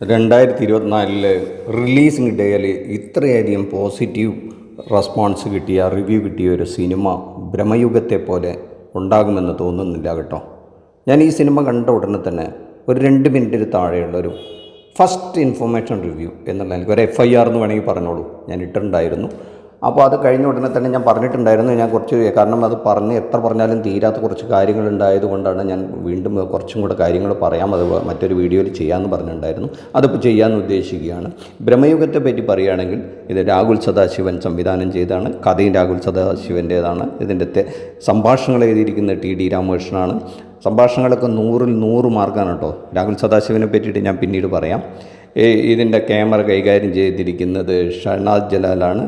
രണ്ടായിരത്തി ഇരുപത്തിനാലിൽ റിലീസിംഗ് ഡേയിൽ ഇത്രയധികം പോസിറ്റീവ് റെസ്പോൺസ് കിട്ടിയ റിവ്യൂ കിട്ടിയ ഒരു സിനിമ ഭ്രമയുഗത്തെ പോലെ ഉണ്ടാകുമെന്ന് തോന്നുന്നില്ല കേട്ടോ. ഞാൻ ഈ സിനിമ കണ്ട ഉടനെ തന്നെ ഒരു രണ്ട് മിനിറ്റിന് താഴെയുള്ളൊരു ഫസ്റ്റ് ഇൻഫർമേഷൻ റിവ്യൂ എന്നുള്ള എനിക്ക് ഒരു എഫ് ഐ ആർ എന്ന് വേണമെങ്കിൽ പറഞ്ഞോളൂ. ഞാൻ ഇട്ടിട്ടുണ്ടായിരുന്നു. അപ്പോൾ അത് കഴിഞ്ഞ ഉടനെ തന്നെ ഞാൻ പറഞ്ഞിട്ടുണ്ടായിരുന്നു. ഞാൻ കുറച്ച് കാരണം അത് പറഞ്ഞ് എത്ര പറഞ്ഞാലും തീരാത്ത കുറച്ച് കാര്യങ്ങൾ ഉണ്ടായതുകൊണ്ടാണ് ഞാൻ വീണ്ടും കുറച്ചും കൂടെ കാര്യങ്ങൾ പറയാം. അത് മറ്റൊരു വീഡിയോയിൽ ചെയ്യാമെന്ന് പറഞ്ഞിട്ടുണ്ടായിരുന്നു. അതിപ്പോൾ ചെയ്യാമെന്ന് ഉദ്ദേശിക്കുകയാണ്. ബ്രഹ്മയുഗത്തെ പറ്റി പറയുകയാണെങ്കിൽ ഇത് രാഹുൽ സദാശിവൻ സംവിധാനം ചെയ്താണ് കഥയും രാഹുൽ സദാശിവന്റേതാണ്. ഇതിന്റെ സംഭാഷണങ്ങൾ എഴുതിയിരിക്കുന്നത് ടി ഡി രാമകൃഷ്ണനാണ്. സംഭാഷണങ്ങളൊക്കെ നൂറിൽ നൂറ് മാർക്കാണ് കേട്ടോ. രാഹുൽ സദാശിവനെ പറ്റിയിട്ട് ഞാൻ പിന്നീട് പറയാം. ഇതിന്റെ ക്യാമറ കൈകാര്യം ചെയ്തിരിക്കുന്നത് ഷഹനാദ് ജലാലാണ്.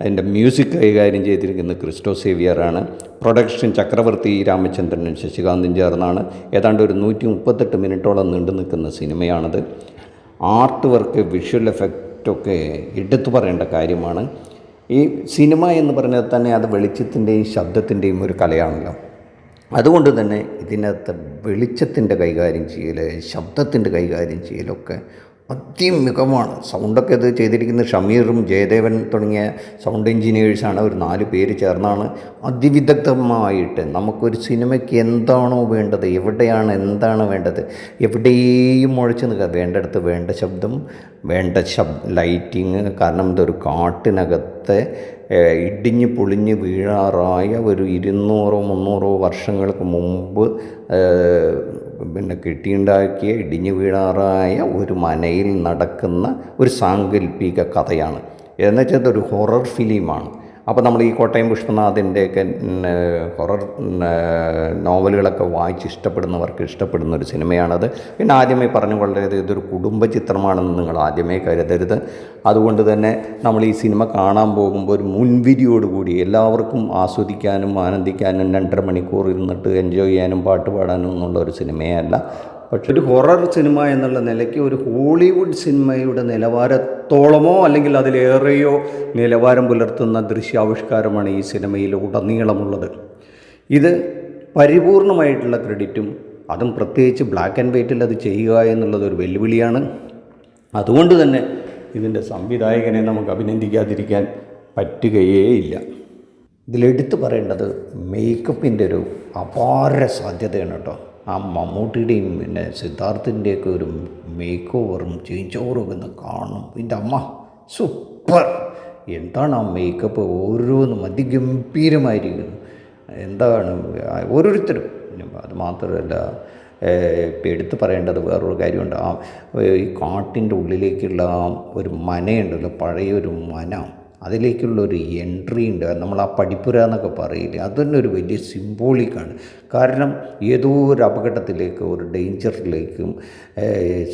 അതിന്റെ മ്യൂസിക് കൈകാര്യം ചെയ്തിരിക്കുന്നത് ക്രിസ്റ്റോ സേവിയറാണ്. പ്രൊഡക്ഷൻ ചക്രവർത്തി രാമചന്ദ്രനും ശശികാന്തും ചേർന്നാണ്. ഏതാണ്ട് ഒരു നൂറ്റി മുപ്പത്തെട്ട് മിനിറ്റോളം നീണ്ടു നിൽക്കുന്ന സിനിമയാണത്. ആർട്ട് വർക്ക് വിഷ്വൽ എഫക്റ്റൊക്കെ എടുത്തു പറയേണ്ട കാര്യമാണ്. ഈ സിനിമ എന്ന് പറഞ്ഞാൽ തന്നെ അത് വെളിച്ചത്തിന്റെയും ശബ്ദത്തിന്റെയും ഒരു കലയാണല്ലോ. അതുകൊണ്ട് തന്നെ ഇതിനകത്ത് വെളിച്ചത്തിന്റെ കൈകാര്യം ചെയ്യൽ ശബ്ദത്തിന്റെ കൈകാര്യം ചെയ്യലൊക്കെ അതിമികമാണ്. സൗണ്ടൊക്കെ ഇത് ചെയ്തിരിക്കുന്നത് ഷമീറും ജയദേവൻ തുടങ്ങിയ സൗണ്ട് എഞ്ചിനീയേഴ്സാണ് ഒരു നാല് പേര് ചേർന്നാണ് അതിവിദഗ്ധമായിട്ട് നമുക്കൊരു സിനിമയ്ക്ക് എന്താണോ വേണ്ടത് എവിടെയാണ് എന്താണ് വേണ്ടത് എവിടെയും മുഴച്ച് നിൽക്കുക. വേണ്ടടുത്ത് വേണ്ട ശബ്ദം വേണ്ട ശബ് ലൈറ്റിങ് കാരണം ഇതൊരു കാട്ടിനകത്തെ ഇടിഞ്ഞ് പൊളിഞ്ഞ് വീഴാറായ ഒരു ഇരുന്നൂറോ മുന്നൂറോ വർഷങ്ങൾക്ക് മുമ്പ് പിന്നെ കെട്ടിയുണ്ടാക്കിയ ഇടിഞ്ഞു വീഴാറായ ഒരു മനയിൽ നടക്കുന്ന ഒരു സാങ്കല്പിക കഥയാണ്. എന്നുവെച്ചാൽ ഒരു ഹൊറർ ഫിലിമാണ്. അപ്പോൾ നമ്മൾ ഈ കോട്ടയം പുഷ്പനാഥിന്റെയൊക്കെ ഹൊറർ നോവലുകളൊക്കെ വായിച്ച് ഇഷ്ടപ്പെടുന്നവർക്ക് ഇഷ്ടപ്പെടുന്ന ഒരു സിനിമയാണത്. പിന്നെ ആദ്യമേ പറഞ്ഞു കൊള്ളരുത് ഇതൊരു കുടുംബ ചിത്രമാണെന്ന് നിങ്ങൾ ആദ്യമേ കരുതരുത്. അതുകൊണ്ട് തന്നെ നമ്മൾ ഈ സിനിമ കാണാൻ പോകുമ്പോൾ ഒരു മുൻവിധിയോടുകൂടി എല്ലാവർക്കും ആസ്വദിക്കാനും ആനന്ദിക്കാനും രണ്ടര മണിക്കൂർ ഇരുന്നിട്ട് എൻജോയ് ചെയ്യാനും പാട്ട് പാടാനും എന്നുള്ള ഒരു സിനിമയല്ല. പക്ഷെ ഒരു ഹൊറർ സിനിമ എന്നുള്ള നിലയ്ക്ക് ഒരു ഹോളിവുഡ് സിനിമയുടെ നിലവാരത്തോളമോ അല്ലെങ്കിൽ അതിലേറെയോ നിലവാരം പുലർത്തുന്ന ദൃശ്യാവിഷ്കാരമാണ് ഈ സിനിമയിൽ ഉടനീളമുള്ളത്. ഇത് പരിപൂർണമായിട്ടുള്ള ക്രെഡിറ്റും അതും പ്രത്യേകിച്ച് ബ്ലാക്ക് ആൻഡ് വൈറ്റിൽ അത് ചെയ്യുക എന്നുള്ളത് ഒരു വെല്ലുവിളിയാണ്. അതുകൊണ്ട് തന്നെ ഇതിന്റെ സംവിധായകനെ നമുക്ക് അഭിനന്ദിക്കാതിരിക്കാൻ പറ്റുകയേയില്ല. ഇതിലെടുത്ത് പറയേണ്ടത് മേക്കപ്പിന്റെ ഒരു അപാര സാധ്യതയാണ് കേട്ടോ. ആ മമ്മൂട്ടിയുടെയും പിന്നെ സിദ്ധാർത്ഥിന്റെയൊക്കെ ഒരു മേക്ക് ഓവറും ചേഞ്ച് ഓവറും ഒക്കെ ഒന്ന് കാണും എന്റെ അമ്മ സൂപ്പർ എന്താണ് ആ മേക്കപ്പ് ഓരോന്നും അതിഗംഭീരമായിരിക്കുന്നു. എന്താണ് ഓരോരുത്തരും. അത് മാത്രമല്ല ഇപ്പം എടുത്ത് പറയേണ്ടത് വേറൊരു കാര്യമുണ്ട്. ആ ഈ കാട്ടിന്റെ ഉള്ളിലേക്കുള്ള ഒരു മനയുണ്ടല്ലോ പഴയൊരു മന. അതിലേക്കുള്ള ഒരു എൻട്രി ഉണ്ട്. നമ്മൾ ആ പടിപ്പുര എന്നൊക്കെ പറയില്ലേ? അതുതന്നെ ഒരു വലിയ സിംബോളിക്കാണ് കാരണം ഏതോ ഒരു അപകടത്തിലേക്ക് ഒരു ഡേഞ്ചറിലേക്കും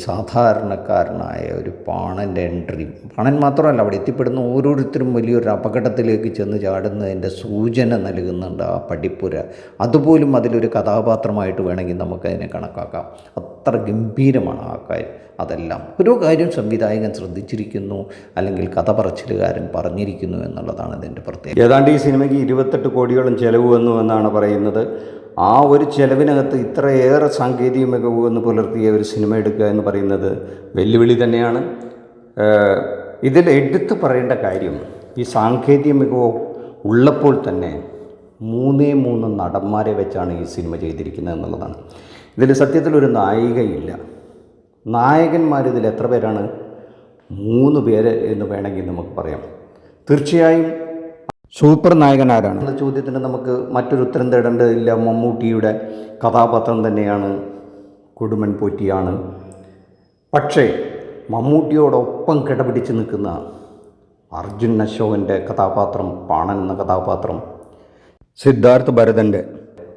സാധാരണക്കാരനായ ഒരു പാണന്റെ എൻട്രി പാണൻ മാത്രമല്ല അവിടെ എത്തിപ്പെടുന്ന ഓരോരുത്തരും വലിയൊരു അപകടത്തിലേക്ക് ചെന്ന് ചാടുന്നതിന്റെ സൂചന നൽകുന്നുണ്ട് ആ പടിപ്പുര അതുപോലും അതിലൊരു കഥാപാത്രമായിട്ട് വേണമെങ്കിൽ നമുക്കതിനെ കണക്കാക്കാം. അത്ര ഗംഭീരമാണ് ആ കാര്യം. അതെല്ലാം ഓരോ കാര്യം സംവിധായകൻ ശ്രദ്ധിച്ചിരിക്കുന്നു അല്ലെങ്കിൽ കഥ പറച്ചിലുകാരൻ പറഞ്ഞിരിക്കുന്നു എന്നുള്ളതാണ് ഇതിന്റെ പ്രത്യേകത. ഏതാണ്ട് ഈ സിനിമയ്ക്ക് ഇരുപത്തെട്ട് കോടിയോളം ചിലവ് വന്നു എന്നാണ് പറയുന്നത്. ആ ഒരു ചിലവിനകത്ത് ഇത്രയേറെ സാങ്കേതിക മികവ് എന്ന് പുലർത്തിയ ഒരു സിനിമ എടുക്കുക എന്ന് പറയുന്നത് വെല്ലുവിളി തന്നെയാണ്. ഇതിൽ എടുത്തു പറയേണ്ട കാര്യം ഈ സാങ്കേതിക മികവ് ഉള്ളപ്പോൾ തന്നെ മൂന്നേ മൂന്ന് നടന്മാരെ വെച്ചാണ് ഈ സിനിമ ചെയ്തിരിക്കുന്നത് എന്നുള്ളതാണ്. ഇതിൽ സത്യത്തിൽ ഒരു നായികയില്ല. നായകന്മാർ ഇതിൽ എത്ര പേരാണ്? മൂന്ന് പേര് എന്ന് വേണമെങ്കിൽ നമുക്ക് പറയാം. തീർച്ചയായും സൂപ്പർ നായകൻ ആരാണ്? എന്ന ചോദ്യത്തിന് നമുക്ക് മറ്റൊരു ഉത്തരം തേടേണ്ടതില്ല. മമ്മൂട്ടിയുടെ കഥാപാത്രം തന്നെയാണ് കൊടുമൻ പോറ്റിയാണ്. പക്ഷേ മമ്മൂട്ടിയോടൊപ്പം കിടപിടിച്ച് നിൽക്കുന്ന അർജുൻ അശോകന്റെ കഥാപാത്രം പാണൻ എന്ന കഥാപാത്രം സിദ്ധാർത്ഥ് ഭരതന്റെ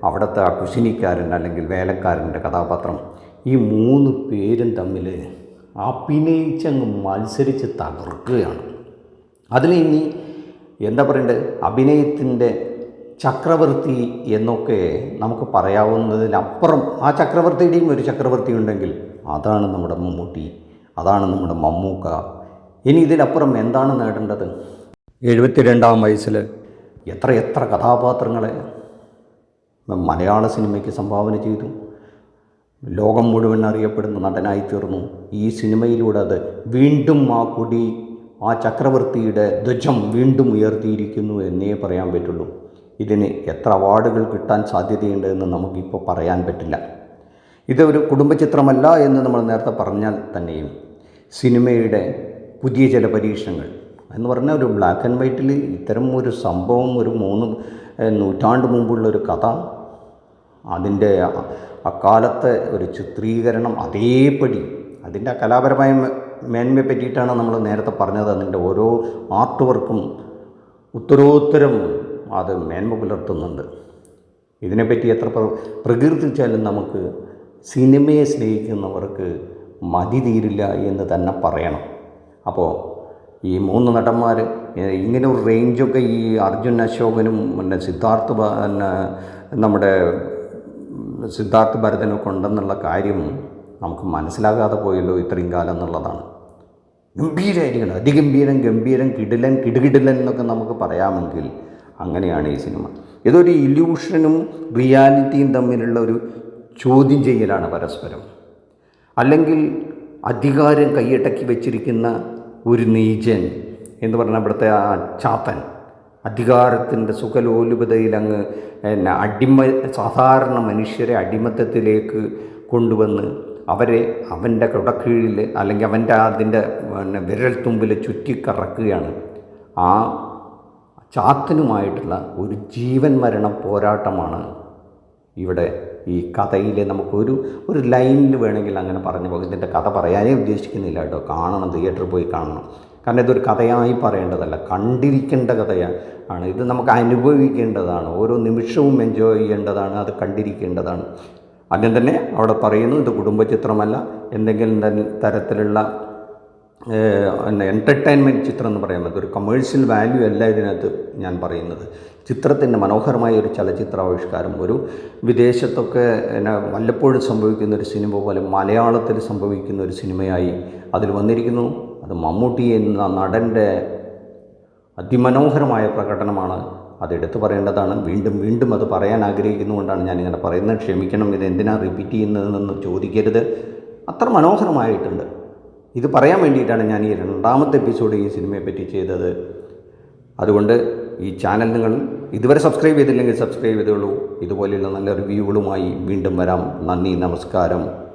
അവിടുത്തെ ആ കുശിനിക്കാരൻ അല്ലെങ്കിൽ വേലക്കാരന്റെ കഥാപാത്രം ഈ മൂന്ന് പേരും തമ്മിൽ അഭിനയിച്ചങ്ങ് മത്സരിച്ച് തകർക്കുകയാണ്. അതിൽ ഇനി എന്താ പറയണ്ടത്? അഭിനയത്തിന്റെ ചക്രവർത്തി എന്നൊക്കെ നമുക്ക് പറയാവുന്നതിനപ്പുറം ആ ചക്രവർത്തിയുടെയും ഒരു ചക്രവർത്തി ഉണ്ടെങ്കിൽ അതാണ് നമ്മുടെ മമ്മൂട്ടി അതാണ് നമ്മുടെ മമ്മൂക്ക. ഇനി ഇതിനപ്പുറം എന്താണ് നേടേണ്ടത്? എഴുപത്തിരണ്ടാം വയസ്സിൽ എത്ര എത്ര കഥാപാത്രങ്ങളെ മലയാള സിനിമയ്ക്ക് സംഭാവന ചെയ്തു. ലോകം മുഴുവൻ അറിയപ്പെടുന്ന നടനായി തീർന്നു ഈ സിനിമയിലൂടെ അത് വീണ്ടും ആ കൊടി ആ ചക്രവർത്തിയുടെ ധ്വജം വീണ്ടും ഉയർത്തിയിരിക്കുന്നു എന്നേ പറയാൻ പറ്റുള്ളൂ. ഇതിന് എത്ര അവാർഡുകൾ കിട്ടാൻ സാധ്യതയുണ്ട് എന്ന് നമുക്കിപ്പോൾ പറയാൻ പറ്റില്ല. ഇതൊരു കുടുംബചിത്രമല്ല എന്ന് നമ്മൾ നേരത്തെ പറഞ്ഞാൽ തന്നെയും സിനിമയുടെ പുതിയ ചില പരീക്ഷണങ്ങൾ എന്ന് പറഞ്ഞാൽ ഒരു ബ്ലാക്ക് ആൻഡ് വൈറ്റിൽ ഇത്തരം ഒരു സംഭവം ഒരു മൂന്ന് നൂറ്റാണ്ട് മുമ്പുള്ള ഒരു കഥ അതിന്റെ അക്കാലത്തെ ഒരു ചിത്രീകരണം അതേപടി അതിന്റെ കലാപരമായ മേന്മയെ പറ്റിയിട്ടാണ് നമ്മൾ നേരത്തെ പറഞ്ഞത്. അതിന്റെ ഓരോ ആർട്ട് വർക്കും ഉത്തരോത്തരം അത് മേന്മ പുലർത്തുന്നുണ്ട്. ഇതിനെപ്പറ്റി എത്ര പ്ര പ്രകീർത്തിച്ചാലും നമുക്ക് സിനിമയെ സ്നേഹിക്കുന്നവർക്ക് മതി തീരില്ല എന്ന് തന്നെ പറയണം. അപ്പോൾ ഈ മൂന്ന് നടന്മാർ ഇങ്ങനെ ഒരു റേഞ്ചൊക്കെ ഈ അർജുൻ അശോകനും പിന്നെ സിദ്ധാർത്ഥ പിന്നെ നമ്മുടെ സിദ്ധാർത്ഥ് ഭരതനൊക്കെ ഉണ്ടെന്നുള്ള കാര്യം നമുക്ക് മനസ്സിലാകാതെ പോയല്ലോ ഇത്രയും കാലം എന്നുള്ളതാണ്. ഗംഭീരമായിരിക്കണം അതിഗംഭീരം ഗംഭീരം കിടിലൻ കിടുകിടിലൻ എന്നൊക്കെ നമുക്ക് പറയാമെങ്കിൽ അങ്ങനെയാണ് ഈ സിനിമ. ഇതൊരു ഇല്യൂഷനും റിയാലിറ്റിയും തമ്മിലുള്ള ഒരു ചോദ്യം ചെയ്യലാണ് പരസ്പരം. അല്ലെങ്കിൽ അധികാരം കൈയടക്കി വെച്ചിരിക്കുന്ന ഒരു നീചൻ എന്ന് പറഞ്ഞാൽ ഇവിടുത്തെ ആ ചാത്തൻ. അധികാരത്തിന്റെ സുഖലോലുപതയിൽ അങ്ങ് പിന്നെ അടിമ സാധാരണ മനുഷ്യരെ അടിമത്തത്തിലേക്ക് കൊണ്ടുവന്ന് അവരെ അവന്റെ കുടക്കീഴിൽ അല്ലെങ്കിൽ അവന്റെ അതിന്റെ പിന്നെ വിരൽത്തുമ്പിൽ ചുറ്റിക്കറക്കുകയാണ്. ആ ചാത്തനുമായിട്ടുള്ള ഒരു ജീവൻ മരണ പോരാട്ടമാണ് ഇവിടെ ഈ കഥയിലെ നമുക്കൊരു ഒരു ലൈനിൽ വേണമെങ്കിൽ അങ്ങനെ പറഞ്ഞു പോകും. ഇതിന്റെ കഥ പറയാനേ ഉദ്ദേശിക്കുന്നില്ല കേട്ടോ. കാണണം തിയേറ്ററിൽ പോയി കാണണം. കാരണം ഇതൊരു കഥയായി പറയേണ്ടതല്ല. കണ്ടിരിക്കേണ്ട കഥയാണ്. ആണ്. ഇത് നമുക്ക് അനുഭവിക്കേണ്ടതാണ്. ഓരോ നിമിഷവും എൻജോയ് ചെയ്യേണ്ടതാണ് അത് കണ്ടിരിക്കേണ്ടതാണ്. ആദ്യം തന്നെ അവിടെ പറയുന്നു ഇത് കുടുംബചിത്രമല്ല. എന്തെങ്കിലും തരത്തിലുള്ള തരത്തിലുള്ള എന്റർടൈൻമെന്റ് ചിത്രം എന്ന് പറയാൻ പറ്റും ഒരു കമേഴ്ഷ്യൽ വാല്യൂ അല്ല ഇതിനകത്ത് ഞാൻ പറയുന്നത്. ചിത്രത്തിന്റെ മനോഹരമായ ഒരു ചലച്ചിത്രാവിഷ്കാരം ഒരു വിദേശത്തൊക്കെ എന്നെ വല്ലപ്പോഴും സംഭവിക്കുന്ന ഒരു സിനിമ പോലെ മലയാളത്തിൽ സംഭവിക്കുന്ന ഒരു സിനിമയായി അതിൽ വന്നിരിക്കുന്നു. അത് മമ്മൂട്ടി എന്ന നടന്റെ അതിമനോഹരമായ പ്രകടനമാണ് അതെടുത്തു പറയേണ്ടതാണ്. വീണ്ടും വീണ്ടും അത് പറയാൻ ആഗ്രഹിക്കുന്നുകൊണ്ടാണ് ഞാനിങ്ങനെ പറയുന്നത്. ക്ഷമിക്കണം ഇത് എന്തിനാണ് റിപ്പീറ്റ് ചെയ്യുന്നതെന്ന് ചോദിക്കരുത്. അത്ര മനോഹരമായിട്ടുണ്ട്. ഇത് പറയാൻ വേണ്ടിയിട്ടാണ് ഞാൻ ഈ രണ്ടാമത്തെ എപ്പിസോഡ് ഈ സിനിമയെ പറ്റി ചെയ്തത്. അതുകൊണ്ട് ഈ ചാനൽ നിങ്ങൾ ഇതുവരെ സബ്സ്ക്രൈബ് ചെയ്തില്ലെങ്കിൽ സബ്സ്ക്രൈബ് ചെയ്തോളൂ ഇതുപോലെയുള്ള നല്ല റിവ്യൂകളുമായി വീണ്ടും വരാം. നന്ദി നമസ്കാരം.